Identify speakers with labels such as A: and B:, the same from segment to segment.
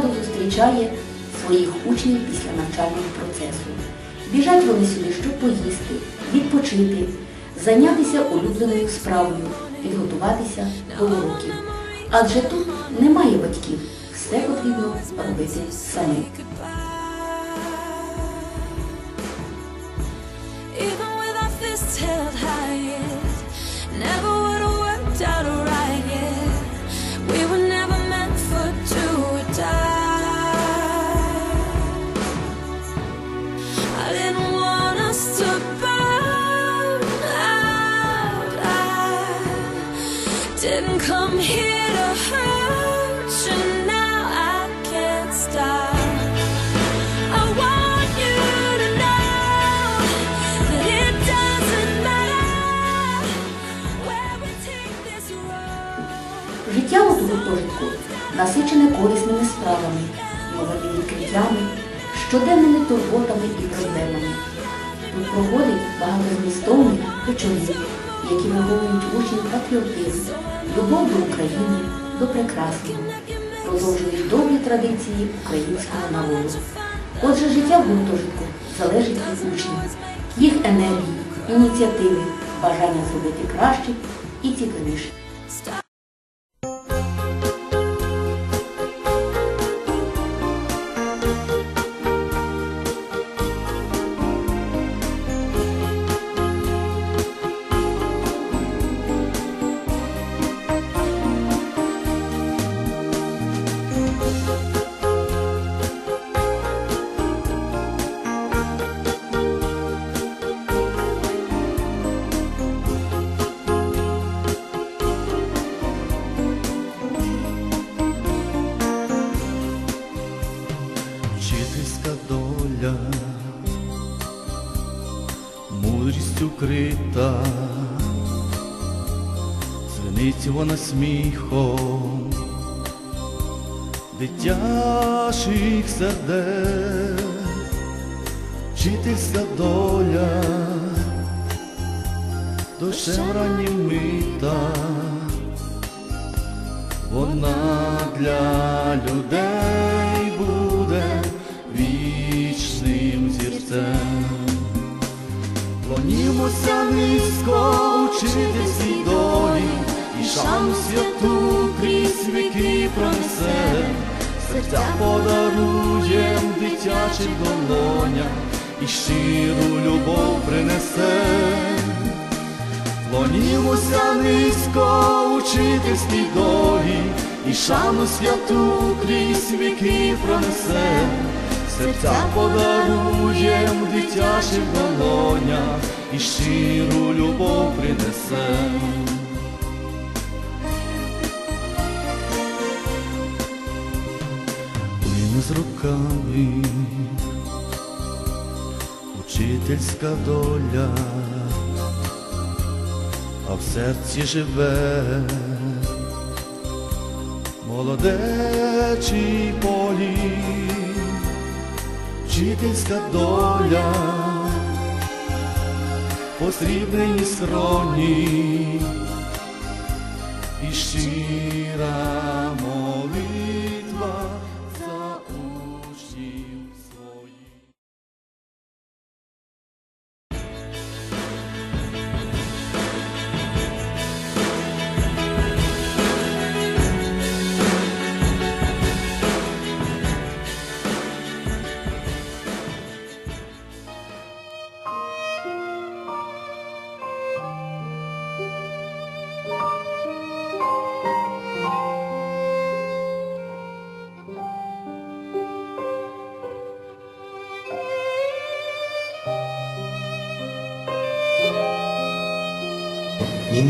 A: зустрічає своїх учнів після навчального процесу. Біжать вони сюди, щоб поїсти, відпочити, зайнятися улюбленою справою, підготуватися до уроків. Адже тут немає батьків, все потрібно робити самим.
B: Even with our fists held high. Never
A: Життя у гуртожитку насичене корисними справами, новими відкриттями, щоденними турботами і проблемами. Тут проходить багато змістовних вечорів, які виховують учень патріотизм, любов до України, до прекрасного, продовжують добрі традиції українського народу. Отже, життя в гуртожитку залежить від учнів, їх енергії, ініціативи, бажання зробити краще і цікавіше.
C: Звенить вона сміхом дитячих сердець, вчительська доля, душем раннім мита, вона для людей дитячих долоням і щиру любов принесе. Клонімося низько учительській долі, і шану святу крізь віки пронесе, серця подаруєм дитячих долонях, і щиру любов принесе. З руками. Учительська доля а в серці живе молодечий полі, вчительська доля, посрібнені скроні і щира молитва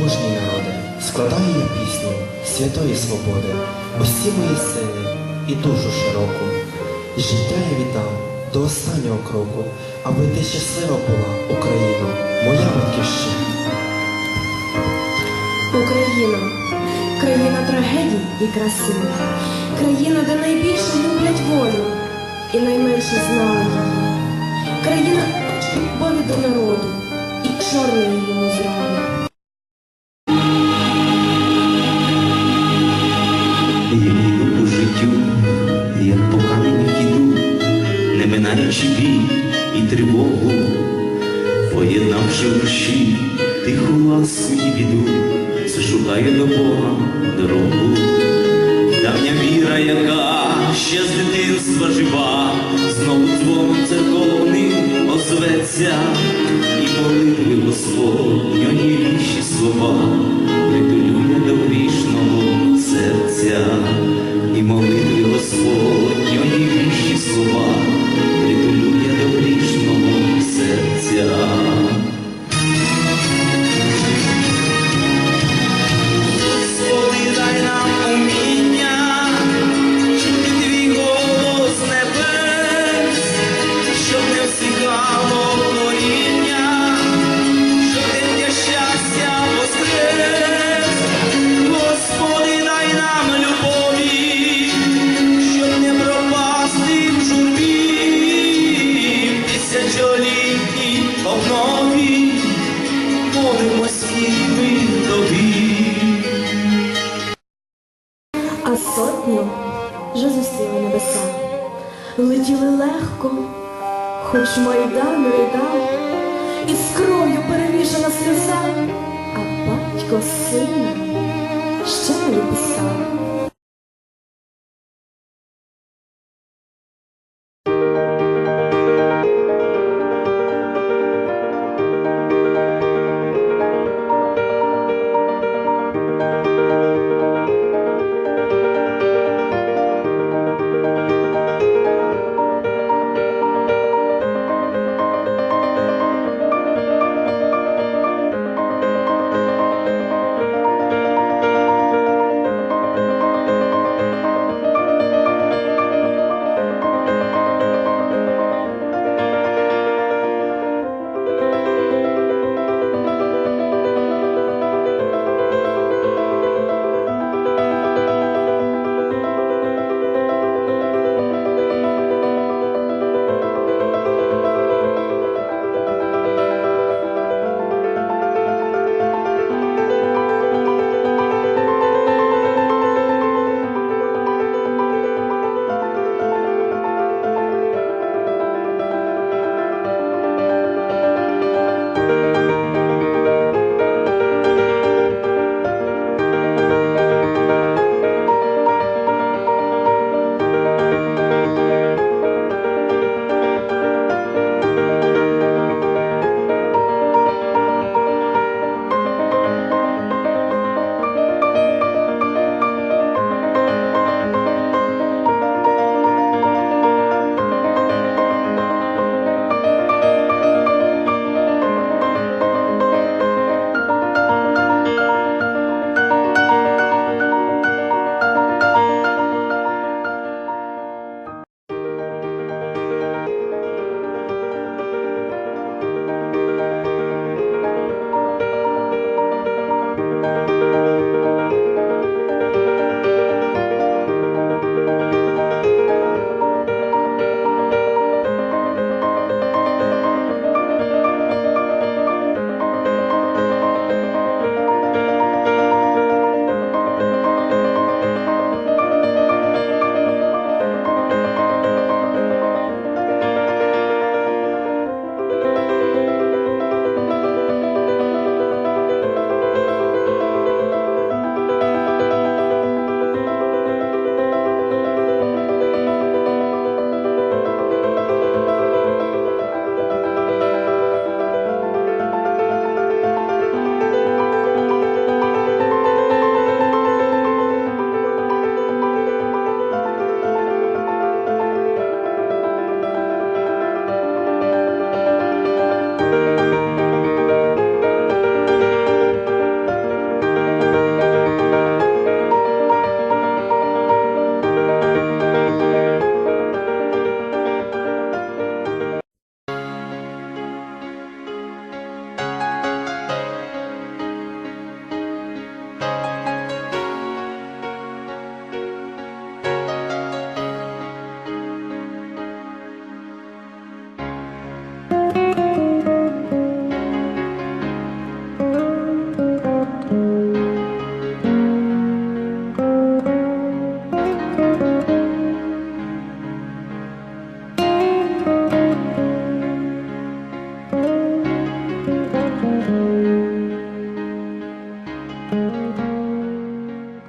D: мужній народе, складаю я пісню святої свободи, усі мої сили і душу широку. Життя я віддам до останнього кроку, аби ти щаслива була, Україна, моя батьківщина.
E: Україна, країна трагедій і краси, країна, де найбільше люблять волю і найменше знали. Країна любові до народу і чорної
F: дорогу. Давня віра, яка ще з дитинства жива, знову дзвоном церковним озветься, і молитви Господньої вічі слова,
E: А сотню вже зустріли небеса. Летіли легко, хоч майдан ридав, і з кров'ю перемішана сльоза, а батько сина ще не писав.